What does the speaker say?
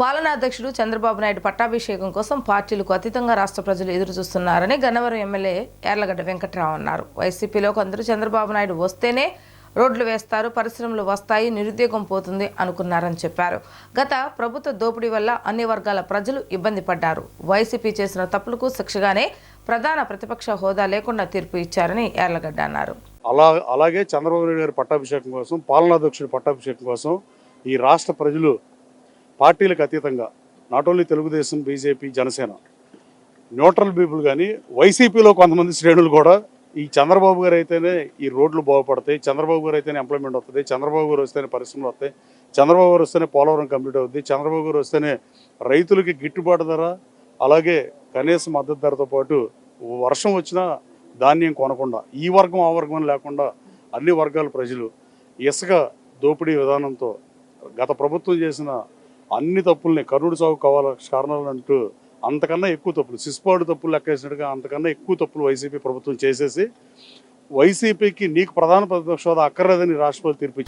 పాలనాధ్యక్షుడు చంద్రబాబు నాయుడు పట్టాభిషేకం కోసం పార్టీలకు అతీతంగా రాష్ట్ర ప్రజలు ఎదురు చూస్తున్నారని గన్నవరం ఎమ్మెల్యే యార్లగడ్డ వెంకట్రావు అన్నారు. వైసీపీలో కొందరు చంద్రబాబు నాయుడు వస్తేనే రోడ్లు వేస్తారు పరిశ్రమలు వస్తాయి నిరుద్యోగం పోతుంది అనుకున్నారని చెప్పారు. గత ప్రభుత్వ దోపిడీ వల్ల అన్ని వర్గాల ప్రజలు ఇబ్బంది పడ్డారు. వైసీపీ చేసిన తప్పులకు శిక్షగానే ప్రధాన ప్రతిపక్ష హోదా లేకుండా తీర్పు ఇచ్చారని యార్లగడ్డ అన్నారు. అలా అలాగే చంద్రబాబు నాయుడు గారి పట్టాభిషేకం కోసం పాలనాధ్యక్షుడి పట్టాభిషేకం కోసం ఈ రాష్ట్ర ప్రజలు పార్టీలకు అతీతంగా not only Telugu Desam BJP Janasena neutral people కానీ వైసీపీలో కొంతమంది శ్రేణులు కూడా ఈ చంద్రబాబు గారు అయితేనే ఈ రోడ్లు బాగుపడతాయి చంద్రబాబు గారు అయితేనే ఎంప్లాయ్మెంట్ వస్తుంది చంద్రబాబు గారు వస్తేనే పరిశ్రమలు వస్తాయి చంద్రబాబు గారు వస్తేనే పోలవరం కంప్లీట్ అవుతుంది చంద్రబాబు గారు వస్తేనే రైతులకి గిట్టుబాటు ధర అలాగే కనీస మద్దతు ధరతో పాటు వర్షం వచ్చినా ధాన్యం కొనకుండా ఈ వర్గం ఆ వర్గం అని లేకుండా అన్ని వర్గాల ప్రజలు ఇసుక దోపిడీ విధానంతో గత ప్రభుత్వం చేసిన అన్ని తప్పుల్ని కరుడు సాగు కావాల కారణాలు అంటూ అంతకన్నా ఎక్కువ తప్పులు. సిస్పాడు తప్పులు లెక్కేసినట్టుగా అంతకన్నా ఎక్కువ తప్పులు వైసీపీ ప్రభుత్వం చేసేసి వైసీపీకి నీకు ప్రధాన ప్రతిపక్ష హోదా అక్కర్లేదని రాష్ట్రపతి తీర్పు